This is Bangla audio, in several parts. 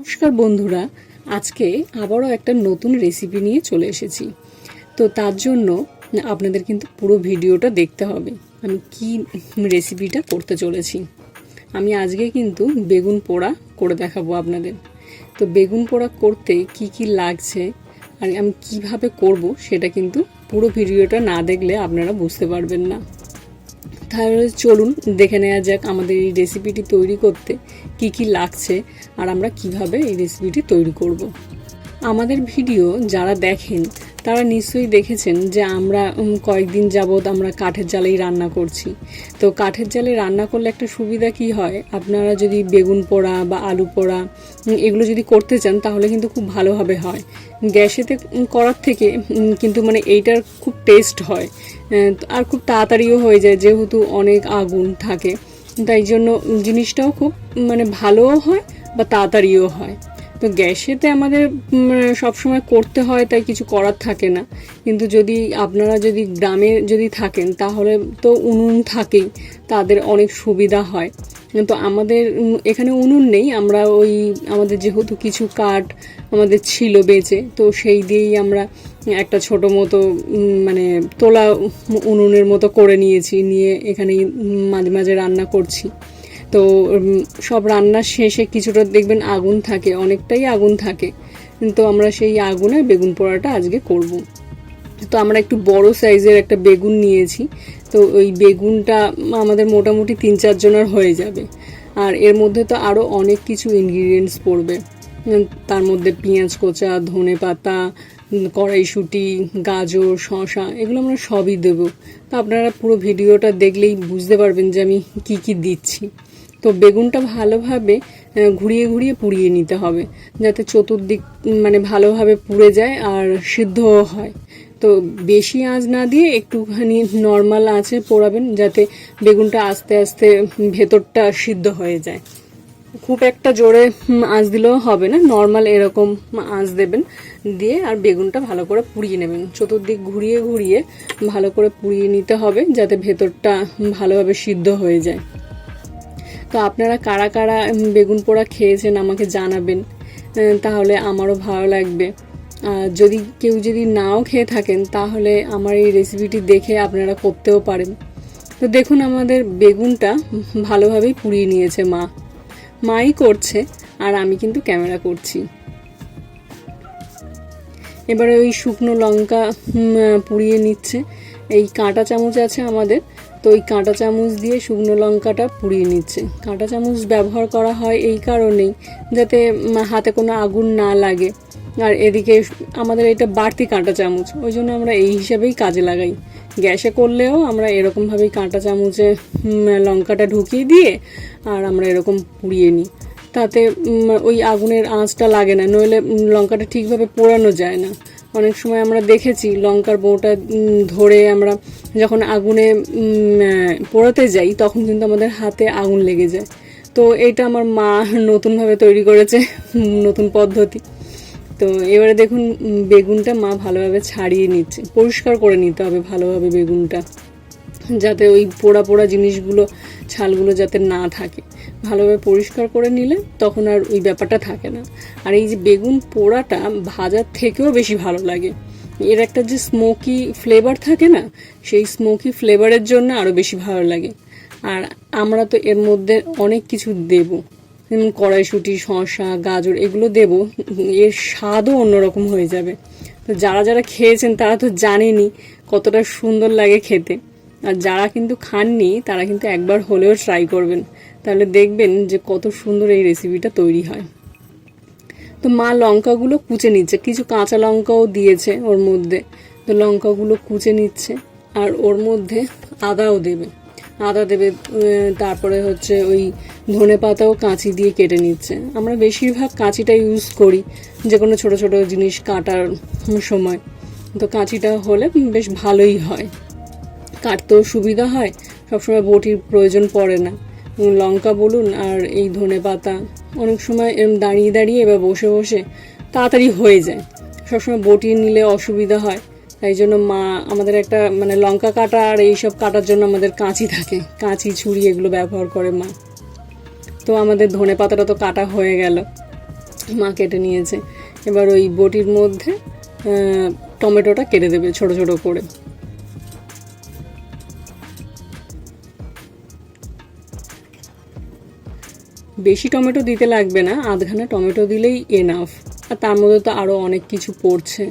নমস্কার বন্ধুরা, আজকে আবারও একটা নতুন রেসিপি নিয়ে চলে এসেছি। তো তার জন্য আপনাদের কিন্তু পুরো ভিডিওটা দেখতে হবে, আমি কি রেসিপিটা করতে চলেছি। আমি আজকে কিন্তু বেগুন পোড়া করে দেখাবো আপনাদের। তো বেগুন পোড়া করতে কি কি লাগছে আর আমি কীভাবে করব সেটা কিন্তু পুরো ভিডিওটা না দেখলে আপনারা বুঝতে পারবেন না। তাহলে চলুন দেখে নেওয়া যাক আমাদের এই রেসিপিটি তৈরি করতে কি কি লাগছে আর আমরা কীভাবে এই রেসিপিটি তৈরি করব। আমাদের ভিডিও যারা দেখেন তারা নিশ্চয়ই দেখেছেন যে আমরা কয়েকদিন যাবৎ আমরা কাঠের জালেই রান্না করছি। তো কাঠের জালে রান্না করলে একটা সুবিধা কি হয়? আপনারা যদি বেগুন পোড়া বা আলু পোড়া এগুলো যদি করতে চান, তাহলে কিন্তু খুব ভালোভাবে হয়। গ্যাসেতে করার থেকে কিন্তু মানে এইটার খুব টেস্ট হয়। আর খুব তাড়াতাড়িও হয়ে যায়, যেহেতু অনেক আগুন থাকে। তাই জন্য জিনিসটাও খুব মানে ভালোও হয় বা তাড়াতাড়িও হয়। তো গ্যাসেতে আমাদের সবসময় করতে হয়, তাই কিছু করার থাকে না। কিন্তু যদি আপনারা যদি গ্রামে যদি থাকেন, তাহলে তো উনুন থাকেই, তাদের অনেক সুবিধা হয়। তো আমাদের এখানে উনুন নেই, আমরা ওই আমাদের যেহেতু কিছু কাঠ আমাদের ছিল বেঁচে, তো সেই দিয়েই আমরা একটা ছোট মতো মানে তোলা উনুনের মতো করে নিয়েছি, নিয়ে এখানেই মাঝে মাঝে রান্না করছি। তো সব রান্নার শেষে কিছুটা দেখবেন আগুন থাকে, অনেকটাই আগুন থাকে। তো আমরা সেই আগুনে বেগুন পোড়াটা আজকে করব। তো আমরা একটু বড় সাইজের একটা বেগুন নিয়েছি। তো ওই বেগুনটা আমাদের মোটামুটি তিন চারজনের হয়ে যাবে। আর এর মধ্যে তো আরও অনেক কিছু ইনগ্রিডিয়েন্টস পড়বে। তার মধ্যে পেঁয়াজ কোচা ধনে পাতা কড়াইশুঁটি, গাজর শশা এগুলো আমরা সবই দেবো। তো আপনারা পুরো ভিডিওটা দেখলেই বুঝতে পারবেন যে আমি কি কি দিচ্ছি। তো বেগুনটা ভালোভাবে ঘুরিয়ে ঘুরিয়ে পুড়িয়ে নিতে হবে, যাতে চতুর্দিক মানে ভালোভাবে পুড়ে যায় আর সিদ্ধও হয়। তো বেশি আঁচ না দিয়ে একটুখানি নর্মাল আঁচে পোড়াবেন, যাতে বেগুনটা আস্তে আস্তে ভেতরটা সিদ্ধ হয়ে যায়। খুব একটা জোরে আঁচ দিলেও হবে না নর্মাল এরকম আঁচ দেবেন, দিয়ে আর বেগুনটা ভালো করে পুড়িয়ে নেবেন। চতুর্দিক ঘুরিয়ে ঘুরিয়ে ভালো করে পুড়িয়ে নিতে হবে, যাতে ভেতরটা ভালোভাবে সিদ্ধ হয়ে যায়। তো আপনারা কারা কারা বেগুন পোড়া খেয়েছেন আমাকে জানাবেন তাহলে আমারও ভালো লাগবে। আর যদি কেউ যদি নাও খেয়ে থাকেন, তাহলে আমার এই রেসিপিটি দেখে আপনারা করতেও পারেন। তো দেখুন আমাদের বেগুনটা ভালোভাবেই পুড়িয়ে নিয়েছে মা। মাই করছে, আর আমি কিন্তু ক্যামেরা করছি। এবারে ওই শুকনো লঙ্কা পুড়িয়ে নিচ্ছে। এই কাঁটা চামচ আছে আমাদের তো ওই কাঁটা চামচ দিয়ে শুকনো লঙ্কাটা পুড়িয়ে নিচ্ছে। কাঁটা চামচ ব্যবহার করা হয় এই কারণেই, যাতে হাতে কোনো আগুন না লাগে। আর এদিকে আমাদের এটা বাড়তি কাঁটা চামচ, ওই জন্য আমরা এই হিসাবেই কাজে লাগাই। গ্যাসে করলেও আমরা এরকমভাবেই কাঁটা চামচে লঙ্কাটা ঢুকিয়ে দিয়ে আর আমরা এরকম পুড়িয়ে নিই। তাতে ওই আগুনের আঁচটা লাগে না, নইলে লঙ্কাটা ঠিকভাবে পোড়ানো যায় না। অনেক সময় আমরা দেখেছি, লঙ্কার বউটা ধরে আমরা যখন আগুনে পোড়াতে যাই, তখন কিন্তু আমাদের হাতে আগুন লেগে যায়। তো এটা আমার মা নতুনভাবে তৈরি করেছে, নতুন পদ্ধতি। তো এবারে দেখুন বেগুনটা মা ভালোভাবে ছাড়িয়ে নিচ্ছে। পরিষ্কার করে নিতে হবে ভালোভাবে বেগুনটা। যাতে ওই পোড়া পোড়া জিনিসগুলো, ছালগুলো যাতে না থাকে। ভালোভাবে পরিষ্কার করে নিলে তখন আর ওই ব্যাপারটা থাকে না। আর এই যে বেগুন পোড়াটা ভাজার থেকেও বেশি ভালো লাগে। এর একটা যে স্মোকি ফ্লেভার থাকে না, সেই স্মোকি ফ্লেভারের জন্য আরও বেশি ভালো লাগে। আর আমরা তো এর মধ্যে অনেক কিছু দেব। যেমন কড়াইশুঁটি, শসা, গাজর এগুলো দেব। এর স্বাদও অন্যরকম হয়ে যাবে। তো যারা যারা খেয়েছেন তারা তো জানেনি কতটা সুন্দর লাগে খেতে। আর যারা কিন্তু খাননি, তারা কিন্তু একবার হলেও ট্রাই করবেন। তাহলে দেখবেন যে কত সুন্দর এই রেসিপিটা তৈরি হয়। তো মা লঙ্কাগুলো কুচে নিচ্ছে। কিছু কাঁচা লঙ্কাও দিয়েছে ওর মধ্যে। তো লঙ্কাগুলো কুচে নিচ্ছে আর ওর মধ্যে আদাও দেবে। আদা দেবে তারপরে হচ্ছে ওই ধনে পাতাও কাঁচি দিয়ে কেটে নিচ্ছে। আমরা বেশিরভাগ কাঁচিটা ইউজ করি যে কোনো ছোটো ছোটো জিনিস কাটার সময়। তো কাঁচিটা হলে বেশ ভালোই হয়। কাটতেও সুবিধা হয়, সবসময় বটির প্রয়োজন পড়ে না। লঙ্কা বলুন আর এই ধনে পাতা, অনেক সময় এরম দাঁড়িয়ে দাঁড়িয়ে বা বসে বসে তাড়াতাড়ি হয়ে যায়। সবসময় বটি নিলে অসুবিধা হয়, তাই জন্য মা, আমাদের একটা মানে লঙ্কা কাটা আর এইসব কাটার জন্য আমাদের কাঁচি থাকে, কাঁচি, ছুরি এগুলো ব্যবহার করে মা। তো আমাদের ধনে পাতাটা তো কাটা হয়ে গেল, মা কেটে নিয়েছে। এবার ওই বটির মধ্যে টমেটোটা কেটে দেবে ছোট ছোট করে। বেশি টমেটো দিতে লাগবে না, আধখানা টমেটো দিলেই এনাফ আর তার মধ্যে তো আরও অনেক কিছু পড়ছে।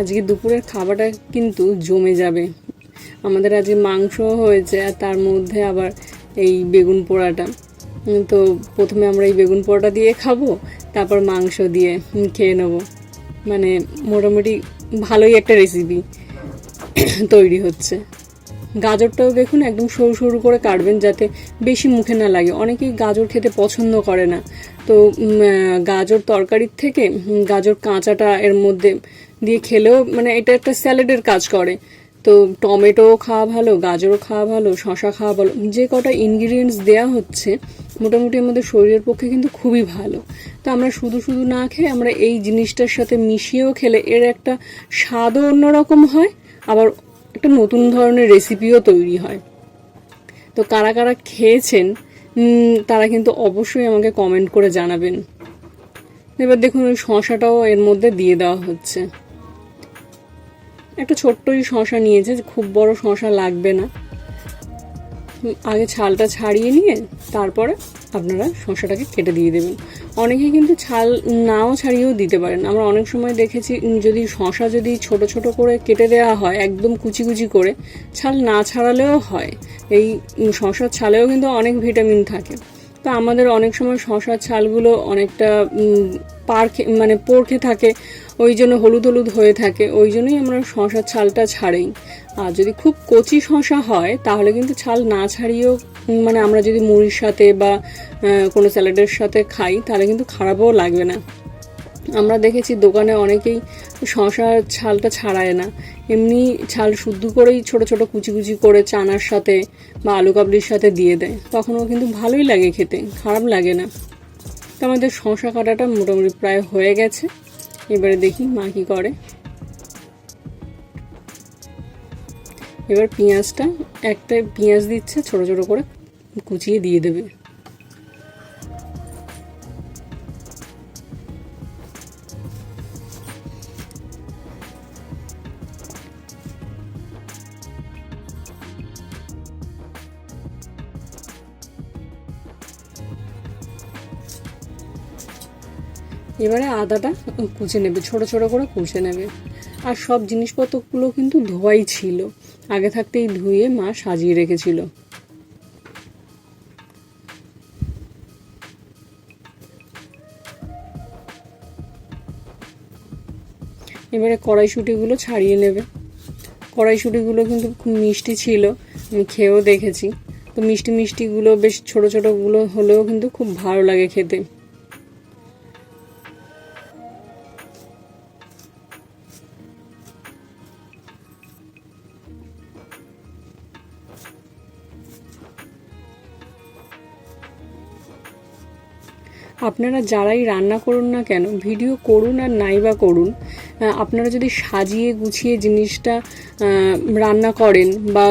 আজকে দুপুরের খাবারটা কিন্তু জমে যাবে। আমাদের আজকে মাংস হয়েছে আর তার মধ্যে আবার এই বেগুন পোড়াটা। তো প্রথমে আমরা এই বেগুন পোড়াটা দিয়ে খাব, তারপর মাংস দিয়ে খেয়ে নেব। মানে মোটামুটি ভালোই একটা রেসিপি তৈরি হচ্ছে। গাজরটাও দেখুন একদম সরু সরু করে কাটবেন যাতে বেশি মুখে না লাগে। অনেকেই গাজর খেতে পছন্দ করে না। তো গাজর তরকারির থেকে গাজর কাঁচাটা এর মধ্যে দিয়ে খেলেও মানে এটা একটা স্যালাডের কাজ করে। তো টমেটো খাওয়া ভালো, গাজরও খাওয়া ভালো শশা খাওয়া ভালো, যে কটা ইনগ্রিডিয়েন্টস দেওয়া হচ্ছে, মোটামুটি আমাদের শরীরের পক্ষে কিন্তু খুবই ভালো। তো আমরা শুধু শুধু না খেয়ে আমরা এই জিনিসটার সাথে মিশিয়েও খেলে এর একটা স্বাদও অন্যরকম হয়, আবার একটা নতুন ধরনের রেসিপিও তৈরি হয়। তো কারা কারা খেয়েছেন তারা কিন্তু অবশ্যই আমাকে কমেন্ট করে জানাবেন। এবার দেখুন, ওই শশাটাও এর মধ্যে দিয়ে দেওয়া হচ্ছে। একটা ছোট্টই শশা নিয়েছে খুব বড় শশা লাগবে না। আগে ছালটা ছাড়িয়ে নিয়ে, তারপরে আপনারা শশাটাকে কেটে দিয়ে দেবেন। অনেকে কিন্তু ছাল নাও ছাড়িয়েও দিতে পারেন। আমরা অনেক সময় দেখেছি যদি শশা যদি ছোট ছোট করে কেটে দেওয়া হয়, একদম কুচি কুচি করে, ছাল না ছাড়ালেও হয়। এই শশার ছালেও কিন্তু অনেক ভিটামিন থাকে। তো আমাদের অনেক সময় শশার ছালগুলো অনেকটা পারখে মানে পরখে থাকে, ওই জন্য হলুদ হলুদ হয়ে থাকে, ওই জন্যই আমরা শশার ছালটা ছাড়েই। আর যদি খুব কচি শশা হয়, তাহলে কিন্তু ছাল না ছাড়িয়েও মানে আমরা যদি মুড়ির সাথে বা কোনো স্যালাডের সাথে খাই, তাহলে কিন্তু খারাপও লাগবে না। আমরা দেখেছি দোকানে অনেকেই শশার ছালটা ছাড়ায় না। এমনি ছাল শুদ্ধ করেই ছোট ছোট কুচি কুচি করে চানার সাথে বা আলু কাবলির সাথে দিয়ে দেয়। তখনও কিন্তু ভালোই লাগে খেতে, খারাপ লাগে না। তো আমাদের শশা কাটাটা মোটামুটি প্রায় হয়ে গেছে। এবারে দেখি মা কী করে। এবার পেঁয়াজটা, একটা পেঁয়াজ দিচ্ছে, ছোট ছোট করে কুচিয়ে দিয়ে দেবে। এবারে আদাটা কুচে নেবে, ছোট ছোট করে কুচে নেবে। আর সব জিনিসপত্রগুলো কিন্তু ধোয়াই ছিল। আগে থাকতেই ধুয়ে মা সাজিয়ে রেখেছিল। এবারে কড়াইশুঁটিগুলো ছাড়িয়ে নেবে। কড়াইশুঁটিগুলো কিন্তু খুব মিষ্টি ছিল, আমি খেয়েও দেখেছি। তো মিষ্টি মিষ্টিগুলো বেশ ছোট ছোটগুলো হলেও কিন্তু খুব ভালো লাগে খেতে। আপনারা যারাই রান্না করুন না কেন, ভিডিও করুন আর নাই বা করুন আপনারা যদি সাজিয়ে গুছিয়ে জিনিসটা রান্না করেন বা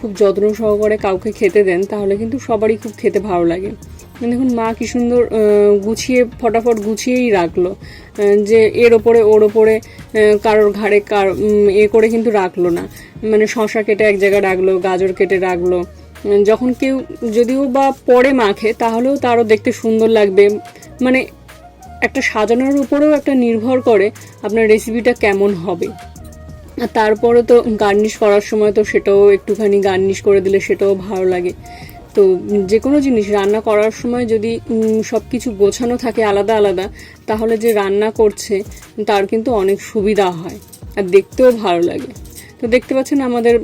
খুব যত্ন সহকারে কাউকে খেতে দেন, তাহলে কিন্তু সবারই খুব খেতে ভালো লাগে। দেখুন, মা কি সুন্দর গুছিয়ে, ফটাফট গুছিয়েই রাখল যে এর ওপরে, ওর ওপরে কারোর ঘাড়ে কার এ করে কিন্তু রাখল না। মানে শশা কেটে এক জায়গায় রাখল, গাজর কেটে রাখল যখন কেউ যদিও বা পরে মাখে, তাহলেও তারও দেখতে সুন্দর লাগবে। মানে একটা সাজানোর উপরেও একটা নির্ভর করে আপনার রেসিপিটা কেমন হবে। আর তারপরে তো গার্নিশ করার সময় তো সেটাও একটুখানি গার্নিশ করে দিলে সেটাও ভালো লাগে। তো যে কোনো জিনিস রান্না করার সময় যদি সব কিছু গোছানো থাকে আলাদা আলাদা, তাহলে যে রান্না করছে, তার কিন্তু অনেক সুবিধা হয়। আর দেখতেও ভালো লাগে। তো দেখতে পাচ্ছেন আমাদের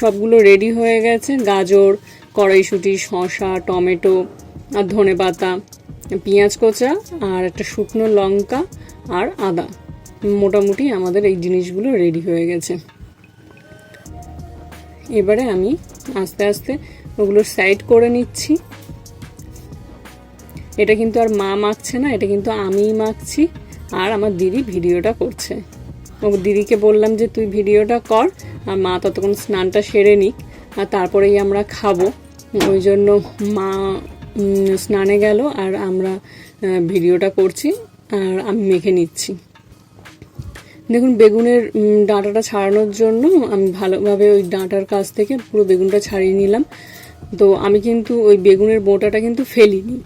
সবগুলো রেডি হয়ে গেছে। গাজর, কড়াইশুঁটি, শসা, টমেটো আর ধনে পাতা, পেঁয়াজ কোচা আর একটা শুকনো লঙ্কা আর আদা। মোটামুটি আমাদের এই জিনিসগুলো রেডি হয়ে গেছে। এবারে আমি আস্তে আস্তে ওগুলো সাইড করে নিচ্ছি। এটা কিন্তু আর মা মাখছে না, এটা কিন্তু আমিই মাখছি। আর আমার দিদি ভিডিওটা করছে। দিদিকে বললাম যে, তুই ভিডিওটা কর, আর মা ততক্ষণ স্নানটা সেরে নিক, আর তারপরেই আমরা খাব। ওই জন্য মা স্নানে গেল, আর আমরা ভিডিওটা করছি, আর আমি মেখে নিচ্ছি। দেখুন, বেগুনের ডাঁটাটা ছাড়ানোর জন্য আমি ভালোভাবে ওই ডাঁটার কাছ থেকে পুরো বেগুনটা ছাড়িয়ে নিলাম। তো আমি কিন্তু ওই বেগুনের বোঁটাটা কিন্তু ফেলিনি,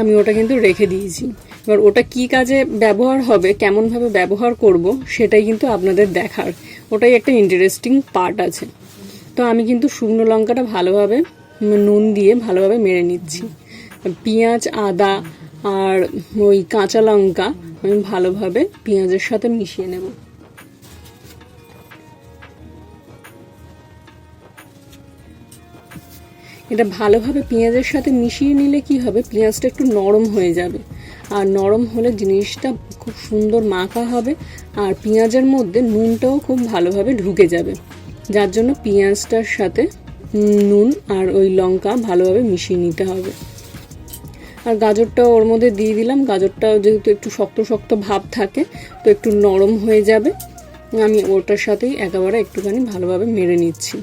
আমি ওটা কিন্তু রেখে দিয়েছি। এবার ওটা কি কাজে ব্যবহার হবে, কেমনভাবে ব্যবহার করব, সেটাই কিন্তু আপনাদের দেখার। ওটাই একটা ইন্টারেস্টিং পার্ট আছে। তো আমি কিন্তু শুকনো লঙ্কাটা ভালোভাবে, নুন দিয়ে ভালোভাবে মেরে নিচ্ছি। পেঁয়াজ, আদা আর ওই কাঁচা লঙ্কা আমি ভালোভাবে পেঁয়াজের সাথে মিশিয়ে নেব। এটা ভালোভাবে পেঁয়াজের সাথে মিশিয়ে নিলে কি হবে? পেঁয়াজটা একটু নরম হয়ে যাবে। আর নরম হলে জিনিসটা খুব সুন্দর মাখা হবে আর পেঁয়াজের মধ্যে নুনটাও খুব ভালোভাবে ঢুকে যাবে। যার জন্য পেঁয়াজটার সাথে নুন আর ওই লঙ্কা ভালোভাবে মিশিয়ে নিতে হবে। আর গাজরটাও ওর মধ্যে দিয়ে দিলাম। গাজরটাও যেহেতু একটু শক্ত শক্ত ভাব থাকে, তো একটু নরম হয়ে যাবে। আমি ওটার সাথেই একেবারে একটুখানি ভালোভাবে মেরে নিচ্ছি।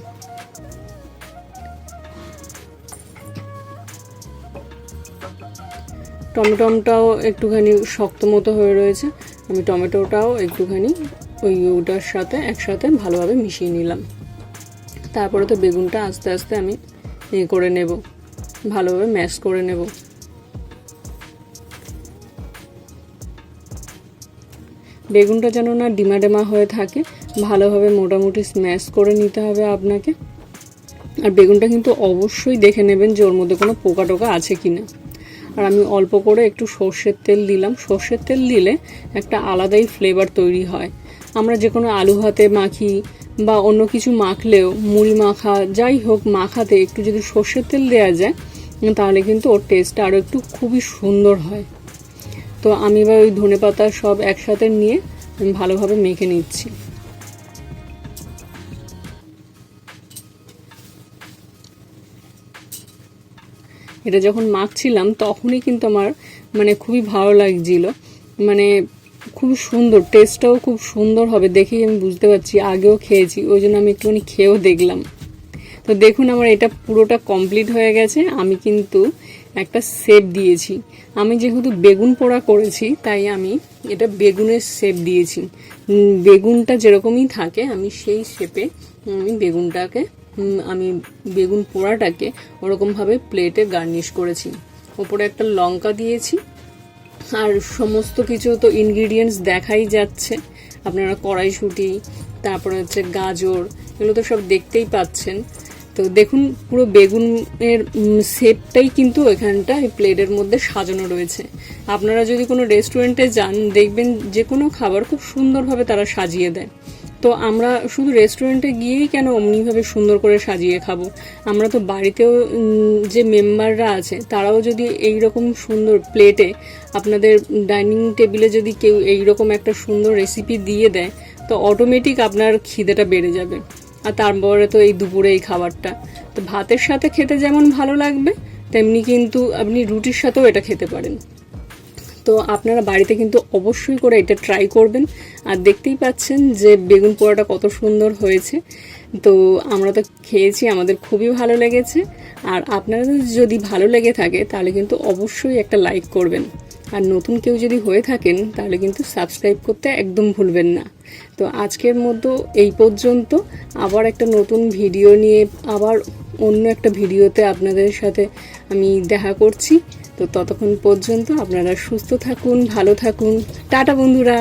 টমেটোটাও একটুখানি শক্ত মতো হয়ে রয়েছে। আমি টমেটোটাও একটুখানি ওই ওটার সাথে একসাথে ভালোভাবে মিশিয়ে নিলাম। তারপরে তো বেগুনটা আস্তে আস্তে আমি এ করে নেব, ভালোভাবে ম্যাশ করে নেব। বেগুনটা যেন না ডিমা ডেমা হয়ে থাকে, ভালোভাবে মোটামুটি স্ম্যাশ করে নিতে হবে আপনাকে। আর বেগুনটা কিন্তু অবশ্যই দেখে নেবেন যে ওর মধ্যে কোনো পোকা টোকা আছে কি না আর আমি অল্প করে একটু সর্ষের তেল দিলাম। সর্ষের তেল দিলে একটা আলাদাই ফ্লেভার তৈরি হয়। আমরা যে কোনো আলু হাতে মাখি বা অন্য কিছু মাখলেও মুড়ি মাখা, যাই হোক মাখাতে একটু যদি সর্ষের তেল দেওয়া যায়, তাহলে কিন্তু ওর টেস্টটা আরও একটু খুবই সুন্দর হয়। তো আমি এবার ওই ধনে পাতা সব একসাথে নিয়ে ভালোভাবে মেখে নিচ্ছি। এটা যখন মাখছিলাম, তখনই কিন্তু আমার মানে খুবই ভালো লাগছিল। মানে খুব সুন্দর টেস্টটাও খুব সুন্দর হবে দেখেই আমি বুঝতে পারছি, আগেও খেয়েছি, ওই জন্য আমি একটুখানি খেয়েও দেখলাম। তো দেখুন আমার এটা পুরোটা কমপ্লিট হয়ে গেছে, আমি কিন্তু একটা শেপ দিয়েছি। আমি যেহেতু বেগুন পোড়া করেছি, তাই আমি এটা বেগুনের শেপ দিয়েছি। বেগুনটা যেরকমই থাকে, আমি সেই শেপে আমি বেগুনটাকে আমি বেগুন পোড়াটাকে ওরকমভাবে প্লেটে গার্নিশ করেছি। ওপরে একটা লঙ্কা দিয়েছি। আর সমস্ত কিছু তো ইনগ্রিডিয়েন্টস দেখাই যাচ্ছে। আপনারা কড়াইশুঁটি, তারপরে হচ্ছে গাজর, এগুলো তো সব দেখতেই পাচ্ছেন। তো দেখুন, পুরো বেগুনের শেপটাই কিন্তু এখানটা এই প্লেটের মধ্যে সাজানো রয়েছে। আপনারা যদি কোনো রেস্টুরেন্টে যান, দেখবেন যে কোনো খাবার খুব সুন্দরভাবে তারা সাজিয়ে দেয়। তো আমরা শুধু রেস্টুরেন্টে গিয়েই কেন অমনিভাবে সুন্দর করে সাজিয়ে খাব? আমরা তো বাড়িতেও যে মেম্বাররা আছে, তারাও যদি এই রকম সুন্দর প্লেটে আপনাদের ডাইনিং টেবিলে যদি কেউ এই রকম একটা সুন্দর রেসিপি দিয়ে দেয়, তো অটোমেটিক আপনার খিদেটা বেড়ে যাবে। আর তারপরে তো এই দুপুরে এই খাবারটা। তো ভাতের সাথে খেতে যেমন ভালো লাগবে, তেমনি কিন্তু আপনি রুটির সাথেও এটা খেতে পারেন। তো আপনারা বাড়িতে কিন্তু অবশ্যই করে এটা ট্রাই করবেন। আর দেখতেই পাচ্ছেন যে বেগুন পোড়াটা কত সুন্দর হয়েছে। তো আমরা তো খেয়েছি, আমাদের খুবই ভালো লেগেছে। আর আপনাদের যদি ভালো লেগে থাকে, তাহলে কিন্তু অবশ্যই একটা লাইক করবেন। আর নতুন কেউ যদি হয়ে থাকেন, তাহলে কিন্তু সাবস্ক্রাইব করতে একদম ভুলবেন না। তো আজকের মতো এই পর্যন্ত। আবার একটা নতুন ভিডিও নিয়ে, আবার অন্য একটা ভিডিওতে আপনাদের সাথে আমি দেখা করছি। তো ততক্ষণ পর্যন্ত আপনারা সুস্থ থাকুন ভালো থাকুন। টাটা বন্ধুরা।